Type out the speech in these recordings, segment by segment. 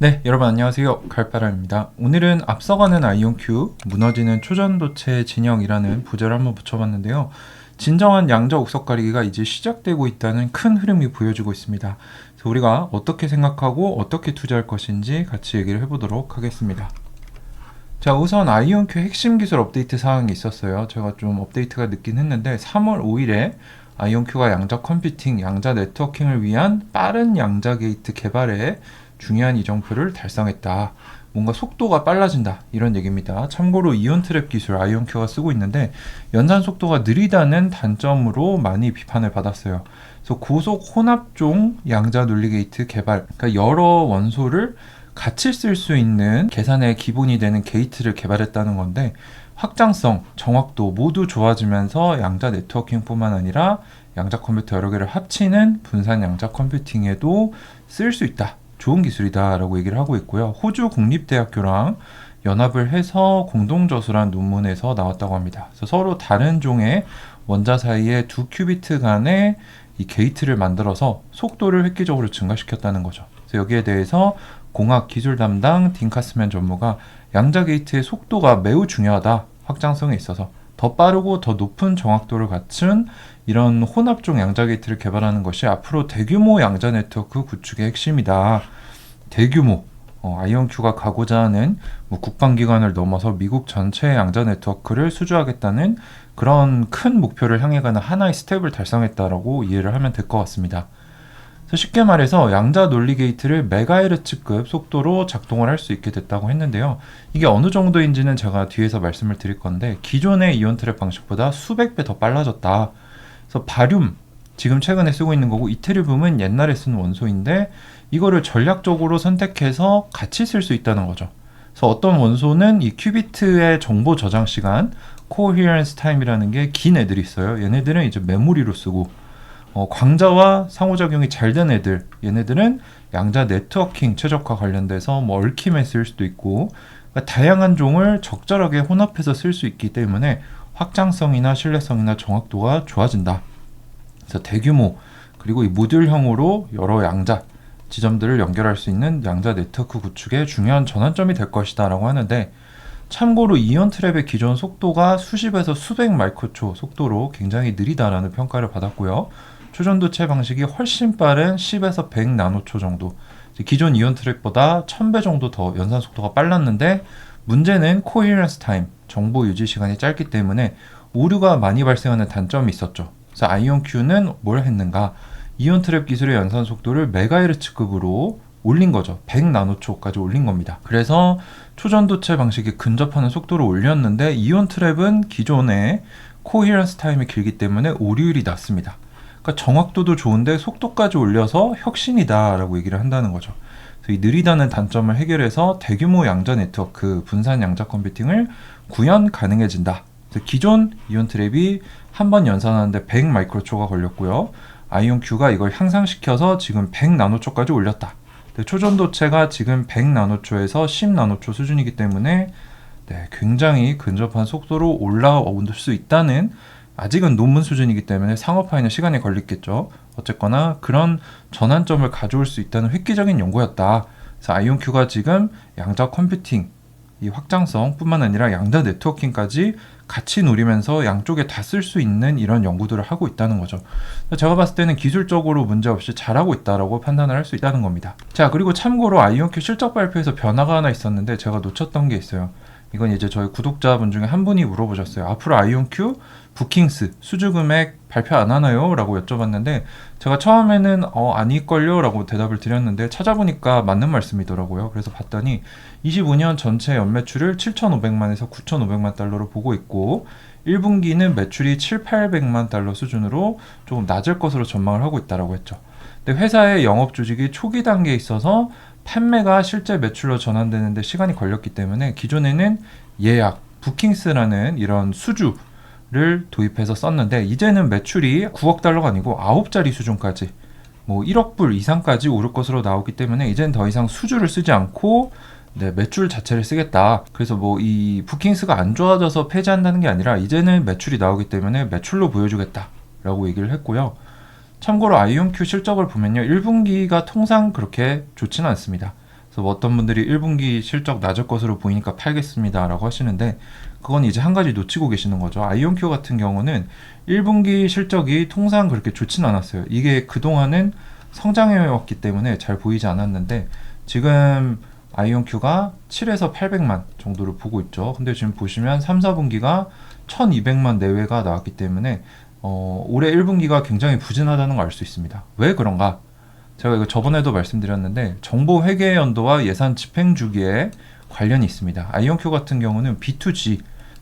네, 여러분 안녕하세요. 갈바람입니다. 오늘은 앞서가는 아이온큐 무너지는 초전도체 진영이라는 부제를 한번 붙여봤는데요. 진정한 양자 옥석 가리기가 이제 시작되고 있다는 큰 흐름이 보여지고 있습니다. 그래서 우리가 어떻게 생각하고 어떻게 투자할 것인지 같이 얘기를 해보도록 하겠습니다. 자, 우선 아이온큐 핵심 기술 업데이트 사항이 있었어요. 제가 좀 업데이트가 늦긴 했는데 3월 5일에 아이온큐가 양자 컴퓨팅, 양자 네트워킹을 위한 빠른 양자 게이트 개발에 중요한 이정표를 달성했다. 뭔가 속도가 빨라진다 이런 얘기입니다. 참고로 이온 트랩 기술 아이온큐가 쓰고 있는데 연산 속도가 느리다는 단점으로 많이 비판을 받았어요. 그래서 고속 혼합종 양자 논리 게이트 개발, 그러니까 여러 원소를 같이 쓸 수 있는 계산의 기본이 되는 게이트를 개발했다는 건데 확장성, 정확도 모두 좋아지면서 양자 네트워킹뿐만 아니라 양자 컴퓨터 여러 개를 합치는 분산 양자 컴퓨팅에도 쓸 수 있다. 좋은 기술이다라고 얘기를 하고 있고요. 호주 국립대학교랑 연합을 해서 공동 저술한 논문에서 나왔다고 합니다. 그래서 서로 다른 종의 원자 사이에 두 큐비트 간의 이 게이트를 만들어서 속도를 획기적으로 증가시켰다는 거죠. 그래서 여기에 대해서 공학 기술 담당 딘 카스맨 전무가 양자 게이트의 속도가 매우 중요하다. 확장성에 있어서 더 빠르고 더 높은 정확도를 갖춘 이런 혼합종 양자 게이트를 개발하는 것이 앞으로 대규모 양자 네트워크 구축의 핵심이다. 대규모 어, 아이온큐가 가고자 하는 뭐 국방기관을 넘어서 미국 전체의 양자 네트워크를 수주하겠다는 그런 큰 목표를 향해 가는 하나의 스텝을 달성했다라고 이해를 하면 될 것 같습니다. 쉽게 말해서 양자 논리 게이트를 메가헤르츠급 속도로 작동을 할 수 있게 됐다고 했는데요. 이게 어느 정도인지는 제가 뒤에서 말씀을 드릴 건데 기존의 이온 트랩 방식보다 수백 배 더 빨라졌다. 그래서 바륨 지금 최근에 쓰고 있는 거고 이테리움은 옛날에 쓴 원소인데 이거를 전략적으로 선택해서 같이 쓸 수 있다는 거죠. 그래서 어떤 원소는 이 큐비트의 정보 저장 시간, coherence time이라는 게 긴 애들이 있어요. 얘네들은 이제 메모리로 쓰고 어, 광자와 상호작용이 잘 된 애들, 얘네들은 양자 네트워킹 최적화 관련돼서 뭐 얽힘에 쓸 수도 있고 그러니까 다양한 종을 적절하게 혼합해서 쓸 수 있기 때문에 확장성이나 신뢰성이나 정확도가 좋아진다. 그래서 대규모 그리고 이 모듈형으로 여러 양자 지점들을 연결할 수 있는 양자 네트워크 구축의 중요한 전환점이 될 것이다 라고 하는데 참고로 이온 트랩의 기존 속도가 수십에서 수백 마이크로초 속도로 굉장히 느리다라는 평가를 받았고요. 초전도체 방식이 훨씬 빠른 10에서 100 나노초 정도. 기존 이온 트랩보다 1000배 정도 더 연산 속도가 빨랐는데 문제는 코히런스 타임, 정보 유지 시간이 짧기 때문에 오류가 많이 발생하는 단점이 있었죠. 그래서 아이온큐는 뭘 했는가? 이온 트랩 기술의 연산 속도를 메가헤르츠급으로 올린 거죠. 100 나노초까지 올린 겁니다. 그래서 초전도체 방식에 근접하는 속도를 올렸는데 이온 트랩은 기존의 코히런스 타임이 길기 때문에 오류율이 낮습니다. 그러니까 정확도도 좋은데 속도까지 올려서 혁신이다라고 얘기를 한다는 거죠. 이 느리다는 단점을 해결해서 대규모 양자 네트워크 분산 양자 컴퓨팅을 구현 가능해진다. 기존 이온 트랩이 한 번 연산하는데 100 마이크로초가 걸렸고요. 아이온 Q가 이걸 향상시켜서 지금 100 나노초까지 올렸다. 초전도체가 지금 100 나노초에서 10 나노초 수준이기 때문에 네, 굉장히 근접한 속도로 올라올 수 있다는 아직은 논문 수준이기 때문에 상업화에는 시간이 걸리겠죠. 어쨌거나 그런 전환점을 가져올 수 있다는 획기적인 연구였다. 그래서 아이온 Q가 지금 양자 컴퓨팅 이 확장성뿐만 아니라 양자 네트워킹까지 같이 노리면서 양쪽에 다 쓸 수 있는 이런 연구들을 하고 있다는 거죠. 제가 봤을 때는 기술적으로 문제없이 잘하고 있다라고 판단을 할 수 있다는 겁니다. 자, 그리고 참고로 아이온큐 실적 발표에서 변화가 하나 있었는데 제가 놓쳤던 게 있어요. 이건 이제 저희 구독자분 중에 한 분이 물어보셨어요. 앞으로 아이온큐 부킹스 수주 금액 발표 안 하나요? 라고 여쭤봤는데 제가 처음에는 어 아닐걸요? 라고 대답을 드렸는데 찾아보니까 맞는 말씀이더라고요. 그래서 봤더니 25년 전체 연매출을 7,500만에서 9,500만 달러로 보고 있고 1분기는 매출이 7, 800만 달러 수준으로 조금 낮을 것으로 전망을 하고 있다라고 했죠. 근데 회사의 영업 조직이 초기 단계에 있어서 판매가 실제 매출로 전환되는데 시간이 걸렸기 때문에 기존에는 예약, 부킹스라는 이런 수주 를 도입해서 썼는데 이제는 매출이 9억 달러가 아니고 9자리 수준까지 뭐 1억 불 이상까지 오를 것으로 나오기 때문에 이제는 더 이상 수주를 쓰지 않고 네, 매출 자체를 쓰겠다. 그래서 뭐 이 부킹스가 안 좋아져서 폐지한다는 게 아니라 이제는 매출이 나오기 때문에 매출로 보여주겠다. 라고 얘기를 했고요. 참고로 아이온큐 실적을 보면요. 1분기가 통상 그렇게 좋지는 않습니다. 그래서 뭐 어떤 분들이 1분기 실적 낮을 것으로 보이니까 팔겠습니다 라고 하시는데 그건 이제 한 가지 놓치고 계시는 거죠. 아이온큐 같은 경우는 1분기 실적이 통상 그렇게 좋진 않았어요. 이게 그동안은 성장해왔기 때문에 잘 보이지 않았는데 지금 아이온큐가 7에서 800만 정도를 보고 있죠. 근데 지금 보시면 3, 4분기가 1200만 내외가 나왔기 때문에 어, 올해 1분기가 굉장히 부진하다는 걸 알 수 있습니다. 왜 그런가? 제가 이거 저번에도 말씀드렸는데 정보 회계 연도와 예산 집행 주기에 관련이 있습니다. 아이온큐 같은 경우는 B2G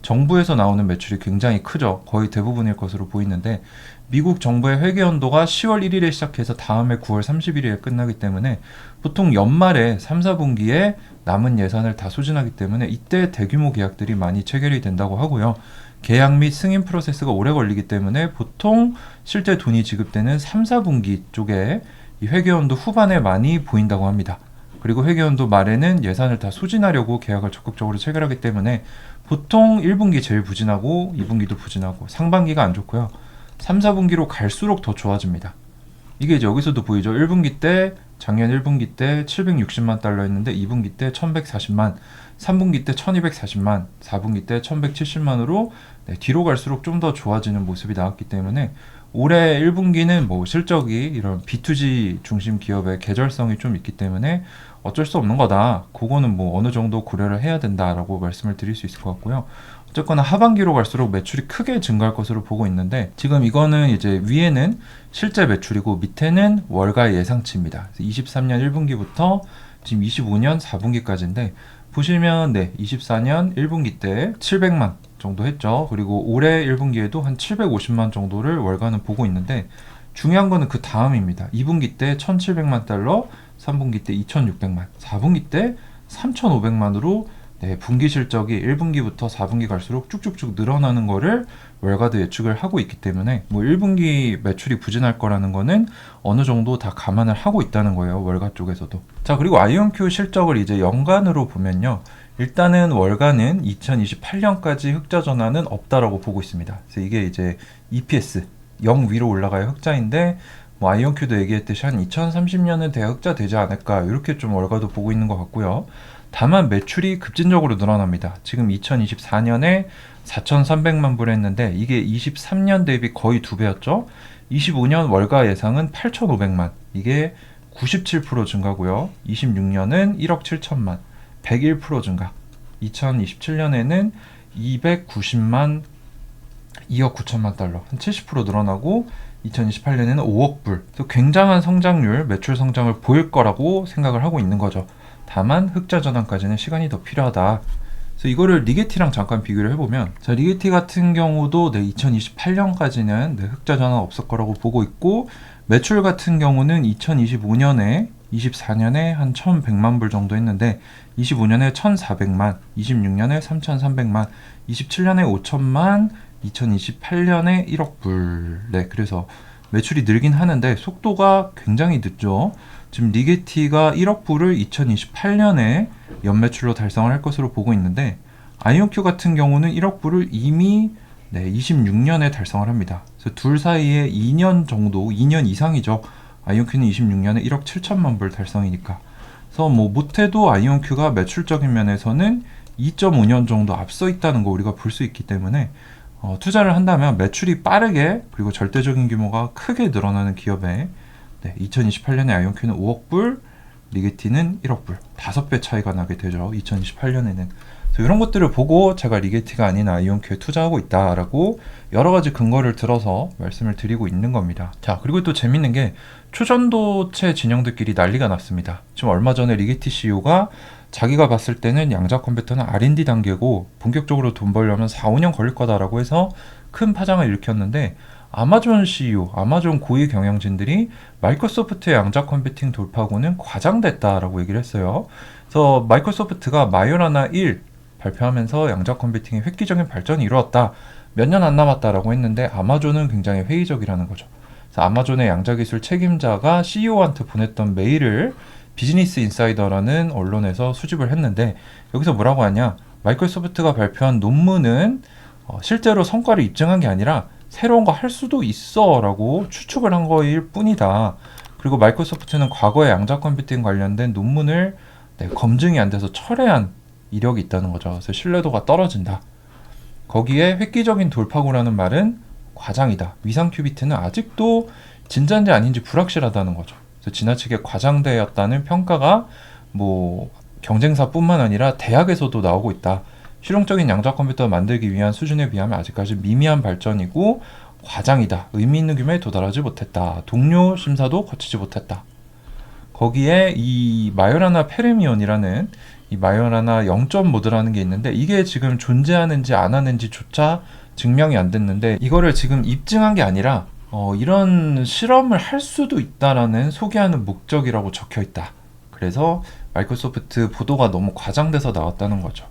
정부에서 나오는 매출이 굉장히 크죠. 거의 대부분일 것으로 보이는데 미국 정부의 회계 연도가 10월 1일에 시작해서 다음에 9월 31일에 끝나기 때문에 보통 연말에 3, 4분기에 남은 예산을 다 소진하기 때문에 이때 대규모 계약들이 많이 체결이 된다고 하고요. 계약 및 승인 프로세스가 오래 걸리기 때문에 보통 실제 돈이 지급되는 3, 4분기 쪽에 이 회계연도 후반에 많이 보인다고 합니다. 그리고 회계연도 말에는 예산을 다 소진하려고 계약을 적극적으로 체결하기 때문에 보통 1분기 제일 부진하고 2분기도 부진하고 상반기가 안 좋고요. 3, 4분기로 갈수록 더 좋아집니다. 이게 이제 여기서도 보이죠. 1분기 때 작년 1분기 때 760만 달러였는데 2분기 때 1140만, 3분기 때 1240만, 4분기 때 1170만으로 네, 뒤로 갈수록 좀 더 좋아지는 모습이 나왔기 때문에 올해 1분기는 뭐 실적이 이런 B2G 중심 기업의 계절성이 좀 있기 때문에 어쩔 수 없는 거다. 그거는 뭐 어느 정도 고려를 해야 된다라고 말씀을 드릴 수 있을 것 같고요. 어쨌거나 하반기로 갈수록 매출이 크게 증가할 것으로 보고 있는데 지금 이거는 이제 위에는 실제 매출이고 밑에는 월가 예상치입니다. 23년 1분기부터 지금 25년 4분기까지인데 보시면 네 24년 1분기 때 700만 정도 했죠. 그리고 올해 1분기에도 한 750만 정도를 월가는 보고 있는데 중요한 거는 그 다음입니다. 2분기 때 1,700만 달러, 3분기 때 2,600만, 4분기 때 3,500만으로 네, 분기 실적이 1분기부터 4분기 갈수록 쭉쭉쭉 늘어나는 거를 월가드 예측을 하고 있기 때문에 뭐 1분기 매출이 부진할 거라는 거는 어느 정도 다 감안을 하고 있다는 거예요. 월가 쪽에서도. 자, 그리고 아이온큐 실적을 이제 연간으로 보면요. 일단은 월가는 2028년까지 흑자 전환은 없다라고 보고 있습니다. 그래서 이게 이제 EPS 0 위로 올라가야 흑자인데 뭐 아이온큐도 얘기했듯이 한 2030년은 대야 흑자 되지 않을까 이렇게 좀 월가도 보고 있는 것 같고요. 다만 매출이 급진적으로 늘어납니다. 지금 2024년에 4,300만 불 했는데 이게 23년 대비 거의 두 배였죠. 25년 월가 예상은 8,500만. 이게 97% 증가고요. 26년은 1억 7천만. 101% 증가. 2027년에는 290만 2억 9천만 달러. 한 70% 늘어나고 2028년에는 5억 불. 굉장한 성장률, 매출 성장을 보일 거라고 생각을 하고 있는 거죠. 다만 흑자 전환까지는 시간이 더 필요하다. 그래서 이거를 리게티랑 잠깐 비교를 해보면 자 리게티 같은 경우도 네, 2028년까지는 네, 흑자 전환 없을 거라고 보고 있고 매출 같은 경우는 2025년에 24년에 한 1,100만 불 정도 했는데 25년에 1,400만, 26년에 3,300만, 27년에 5천만, 2028년에 1억 불. 네, 그래서 매출이 늘긴 하는데 속도가 굉장히 늦죠. 지금 리게티가 1억 불을 2028년에 연매출로 달성을 할 것으로 보고 있는데 아이온큐 같은 경우는 1억 불을 이미 네, 26년에 달성을 합니다. 그래서 둘 사이에 2년 정도, 2년 이상이죠. 아이온큐는 26년에 1억 7천만 불 달성이니까. 그래서 뭐 못해도 아이온큐가 매출적인 면에서는 2.5년 정도 앞서 있다는 거 우리가 볼 수 있기 때문에 어, 투자를 한다면 매출이 빠르게 그리고 절대적인 규모가 크게 늘어나는 기업에 네, 2028년에 아이온큐는 5억 불, 리게티는 1억 불, 5배 차이가 나게 되죠. 2028년에는. 이런 것들을 보고 제가 리게티가 아닌 아이온큐에 투자하고 있다라고 여러 가지 근거를 들어서 말씀을 드리고 있는 겁니다. 자, 그리고 또 재밌는 게 초전도체 진영들끼리 난리가 났습니다. 지금 얼마 전에 리게티 CEO가 자기가 봤을 때는 양자 컴퓨터는 R&D 단계고 본격적으로 돈 벌려면 4, 5년 걸릴 거다라고 해서 큰 파장을 일으켰는데 아마존 CEO, 아마존 고위 경영진들이 마이크로소프트의 양자 컴퓨팅 돌파구는 과장됐다라고 얘기를 했어요. 그래서 마이크로소프트가 마요라나 1 발표하면서 양자 컴퓨팅의 획기적인 발전이 이루었다. 몇 년 안 남았다라고 했는데 아마존은 굉장히 회의적이라는 거죠. 그래서 아마존의 양자 기술 책임자가 CEO한테 보냈던 메일을 비즈니스 인사이더라는 언론에서 수집을 했는데 여기서 뭐라고 하냐? 마이크로소프트가 발표한 논문은 어, 실제로 성과를 입증한 게 아니라 새로운 거 할 수도 있어 라고 추측을 한 거일 뿐이다. 그리고 마이크로소프트는 과거에 양자 컴퓨팅 관련된 논문을 네, 검증이 안 돼서 철회한 이력이 있다는 거죠. 그래서 신뢰도가 떨어진다. 거기에 획기적인 돌파구라는 말은 과장이다. 위상 큐비트는 아직도 진짜인지 아닌지 불확실하다는 거죠. 그래서 지나치게 과장되었다는 평가가 뭐 경쟁사뿐만 아니라 대학에서도 나오고 있다. 실용적인 양자 컴퓨터 만들기 위한 수준에 비하면 아직까지 미미한 발전이고 과장이다. 의미 있는 규모에 도달하지 못했다. 동료 심사도 거치지 못했다. 거기에 이 마요라나 페르미온이라는 이 마요라나 0점 모드라는 게 있는데 이게 지금 존재하는지 안 하는지조차 증명이 안 됐는데 이거를 지금 입증한 게 아니라 어, 이런 실험을 할 수도 있다라는 소개하는 목적이라고 적혀 있다. 그래서 마이크로소프트 보도가 너무 과장돼서 나왔다는 거죠.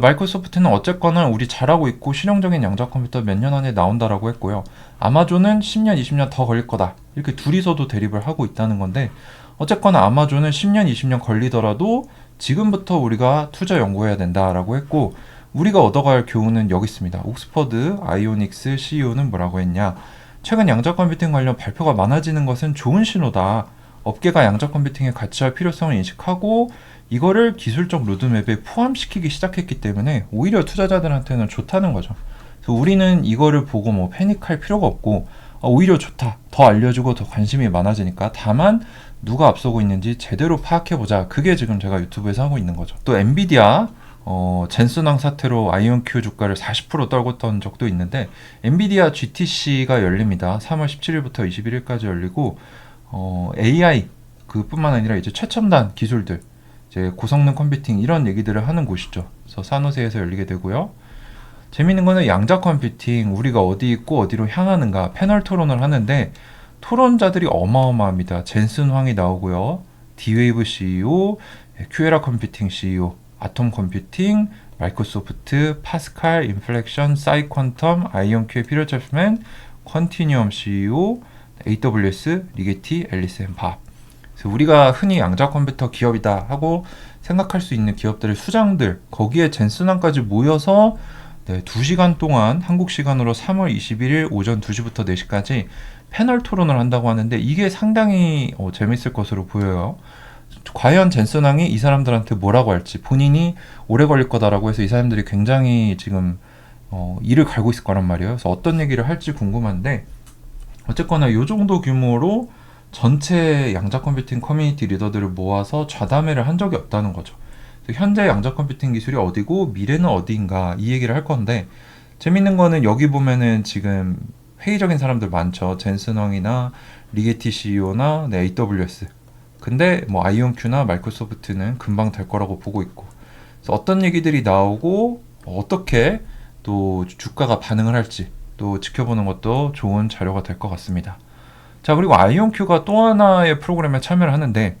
마이크로소프트는 어쨌거나 우리 잘하고 있고 실용적인 양자 컴퓨터 몇 년 안에 나온다라고 했고요. 아마존은 10년, 20년 더 걸릴 거다. 이렇게 둘이서도 대립을 하고 있다는 건데 어쨌거나 아마존은 10년, 20년 걸리더라도 지금부터 우리가 투자 연구해야 된다라고 했고 우리가 얻어갈 교훈은 여기 있습니다. 옥스퍼드 아이오닉스 CEO는 뭐라고 했냐? 최근 양자 컴퓨팅 관련 발표가 많아지는 것은 좋은 신호다. 업계가 양자 컴퓨팅에 같이 필요성을 인식하고 이거를 기술적 로드맵에 포함시키기 시작했기 때문에 오히려 투자자들한테는 좋다는 거죠. 그래서 우리는 이거를 보고 뭐 패닉할 필요가 없고 아, 오히려 좋다. 더 알려주고 더 관심이 많아지니까 다만 누가 앞서고 있는지 제대로 파악해보자. 그게 지금 제가 유튜브에서 하고 있는 거죠. 또 엔비디아 어, 젠슨왕 사태로 아이온큐 주가를 40% 떨궜던 적도 있는데 엔비디아 GTC가 열립니다. 3월 17일부터 21일까지 열리고 어, AI 그뿐만 아니라 이제 최첨단 기술들 이제 고성능 컴퓨팅 이런 얘기들을 하는 곳이죠. 그래서 산호세에서 열리게 되고요. 재밌는 거는 양자 컴퓨팅 우리가 어디 있고 어디로 향하는가 패널 토론을 하는데 토론자들이 어마어마합니다. 젠슨 황이 나오고요. 디웨이브 CEO, 큐에라 컴퓨팅 CEO, 아톰 컴퓨팅, 마이크로소프트, 파스칼, 인플렉션, 사이퀀텀, 아이온큐의 피터 제프맨, 컨티뉴엄 CEO, AWS, 리게티, 앨리스 앤 밥. 우리가 흔히 양자 컴퓨터 기업이다 하고 생각할 수 있는 기업들의 수장들 거기에 젠슨왕까지 모여서 네, 2시간 동안 한국 시간으로 3월 21일 오전 2시부터 4시까지 패널 토론을 한다고 하는데 이게 상당히 어, 재밌을 것으로 보여요. 과연 젠슨왕이 이 사람들한테 뭐라고 할지 본인이 오래 걸릴 거다라고 해서 이 사람들이 굉장히 지금 어, 일을 갈고 있을 거란 말이에요. 그래서 어떤 얘기를 할지 궁금한데 어쨌거나 이 정도 규모로 전체 양자 컴퓨팅 커뮤니티 리더들을 모아서 좌담회를 한 적이 없다는 거죠. 현재 양자 컴퓨팅 기술이 어디고 미래는 어디인가 이 얘기를 할 건데 재밌는 거는 여기 보면은 지금 회의적인 사람들 많죠. 젠슨왕이나 리게티 CEO나 네, AWS. 근데 뭐 아이온큐나 마이크로소프트는 금방 될 거라고 보고 있고 어떤 얘기들이 나오고 어떻게 또 주가가 반응을 할지 또 지켜보는 것도 좋은 자료가 될 것 같습니다. 자 그리고 아이온큐가 또 하나의 프로그램에 참여를 하는데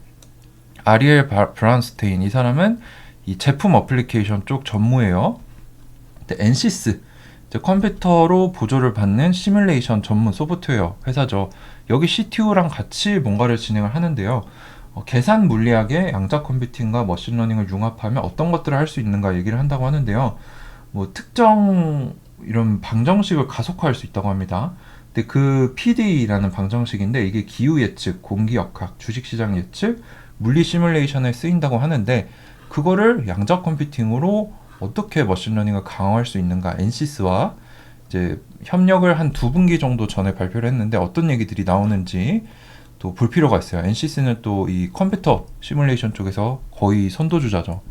아리엘 브라운스테인 이 사람은 이 제품 어플리케이션 쪽 전무예요. 엔시스 컴퓨터로 보조를 받는 시뮬레이션 전문 소프트웨어 회사죠. 여기 CTO랑 같이 뭔가를 진행을 하는데요. 어, 계산 물리학의 양자 컴퓨팅과 머신러닝을 융합하면 어떤 것들을 할 수 있는가 얘기를 한다고 하는데요. 뭐 특정 이런 방정식을 가속화할 수 있다고 합니다. 근데 그 PD라는 방정식인데 이게 기후 예측, 공기 역학, 주식 시장 예측, 물리 시뮬레이션에 쓰인다고 하는데 그거를 양자 컴퓨팅으로 어떻게 머신러닝을 강화할 수 있는가 엔시스와 이제 협력을 한 두 분기 정도 전에 발표를 했는데 어떤 얘기들이 나오는지 또 볼 필요가 있어요. 엔시스는 또 이 컴퓨터 시뮬레이션 쪽에서 거의 선도주자죠.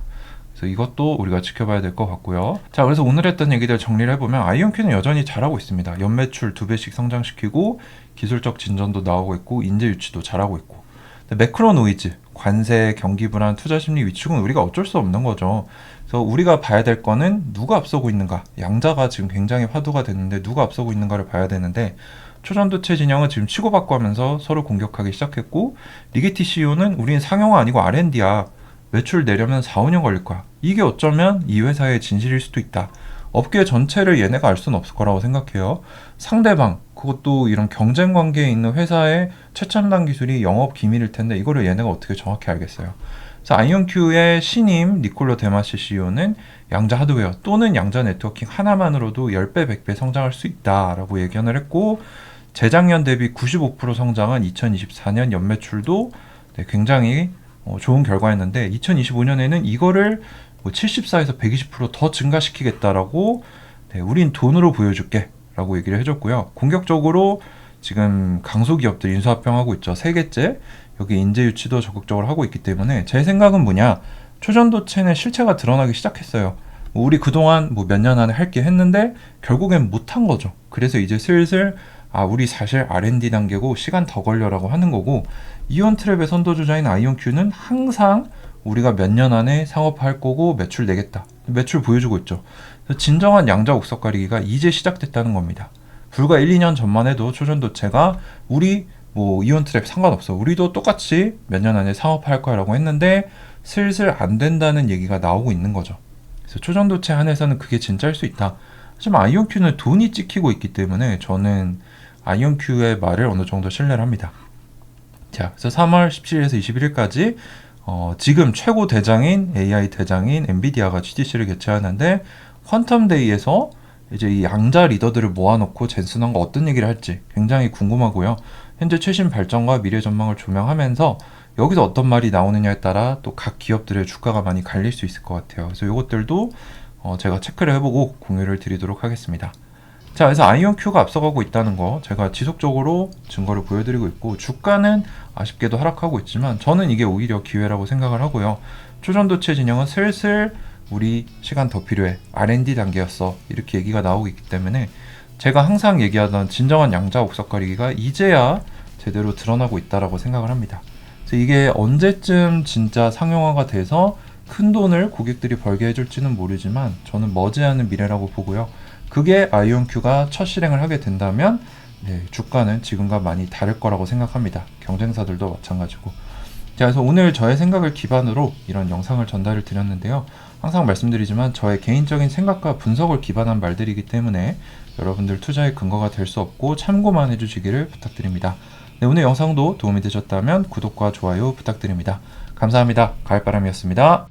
그래서 이것도 우리가 지켜봐야 될 것 같고요. 자, 그래서 오늘 했던 얘기들 정리를 해보면 아이온큐는 여전히 잘하고 있습니다. 연매출 두 배씩 성장시키고 기술적 진전도 나오고 있고 인재 유치도 잘하고 있고 매크로 노이즈, 관세, 경기 불안, 투자 심리 위축은 우리가 어쩔 수 없는 거죠. 그래서 우리가 봐야 될 거는 누가 앞서고 있는가. 양자가 지금 굉장히 화두가 됐는데 누가 앞서고 있는가를 봐야 되는데 초전도체 진영은 지금 치고받고 하면서 서로 공격하기 시작했고 리게티 CEO는 우리는 상용화 아니고 R&D야. 매출 내려면 4, 5년 걸릴 거야. 이게 어쩌면 이 회사의 진실일 수도 있다. 업계 전체를 얘네가 알 수는 없을 거라고 생각해요. 상대방, 그것도 이런 경쟁 관계에 있는 회사의 최첨단 기술이 영업 기밀일 텐데 이거를 얘네가 어떻게 정확히 알겠어요. 그래서 아이온큐의 신임 니콜로 데마시 CEO는 양자 하드웨어 또는 양자 네트워킹 하나만으로도 10배, 100배 성장할 수 있다라고 예견을 했고 재작년 대비 95% 성장한 2024년 연매출도 네, 굉장히 어, 좋은 결과였는데 2025년에는 이거를 뭐 74에서 120%더 증가시키겠다라고 네, 우린 돈으로 보여줄게 라고 얘기를 해줬고요. 공격적으로 지금 강소기업들 인수합병하고 있죠. 세 개째 여기 인재 유치도 적극적으로 하고 있기 때문에 제 생각은 뭐냐 초전도체는 실체가 드러나기 시작했어요. 뭐 우리 그동안 뭐 몇 년 안에 할게 했는데 결국엔 못한 거죠. 그래서 이제 슬슬 아 우리 사실 R&D 단계고 시간 더 걸려라고 하는 거고 이온 트랩의 선도 주자인 아이온큐는 항상 우리가 몇 년 안에 상업화할 거고 매출 내겠다. 매출 보여주고 있죠. 진정한 양자 옥석 가리기가 이제 시작됐다는 겁니다. 불과 1, 2년 전만 해도 초전도체가 우리 뭐 이온 트랩 상관없어. 우리도 똑같이 몇 년 안에 상업화할 거라고 했는데 슬슬 안 된다는 얘기가 나오고 있는 거죠. 그래서 초전도체 한해서는 그게 진짜일 수 있다. 하지만 아이온큐는 돈이 찍히고 있기 때문에 저는 아이온큐의 말을 어느 정도 신뢰를 합니다. 자, 그래서 3월 17일에서 21일까지 어, 지금 최고 대장인 AI 대장인 엔비디아가 GTC를 개최하는데 퀀텀 데이에서 이제 이 양자 리더들을 모아놓고 젠슨왕과 어떤 얘기를 할지 굉장히 궁금하고요. 현재 최신 발전과 미래 전망을 조명하면서 여기서 어떤 말이 나오느냐에 따라 또 각 기업들의 주가가 많이 갈릴 수 있을 것 같아요. 그래서 이것들도 어, 제가 체크를 해보고 공유를 드리도록 하겠습니다. 자, 그래서 아이온큐가 앞서가고 있다는 거 제가 지속적으로 증거를 보여드리고 있고 주가는 아쉽게도 하락하고 있지만 저는 이게 오히려 기회라고 생각을 하고요. 초전도체 진영은 슬슬 우리 시간 더 필요해 R&D 단계였어 이렇게 얘기가 나오고 있기 때문에 제가 항상 얘기하던 진정한 양자 옥석 가리기가 이제야 제대로 드러나고 있다라고 생각을 합니다. 그래서 이게 언제쯤 진짜 상용화가 돼서 큰 돈을 고객들이 벌게 해줄지는 모르지만 저는 머지않은 미래라고 보고요. 그게 아이온큐가 첫 실행을 하게 된다면 네, 주가는 지금과 많이 다를 거라고 생각합니다. 경쟁사들도 마찬가지고. 자, 그래서 오늘 저의 생각을 기반으로 이런 영상을 전달을 드렸는데요. 항상 말씀드리지만 저의 개인적인 생각과 분석을 기반한 말들이기 때문에 여러분들 투자의 근거가 될 수 없고 참고만 해주시기를 부탁드립니다. 네, 오늘 영상도 도움이 되셨다면 구독과 좋아요 부탁드립니다. 감사합니다. 가을바람이었습니다.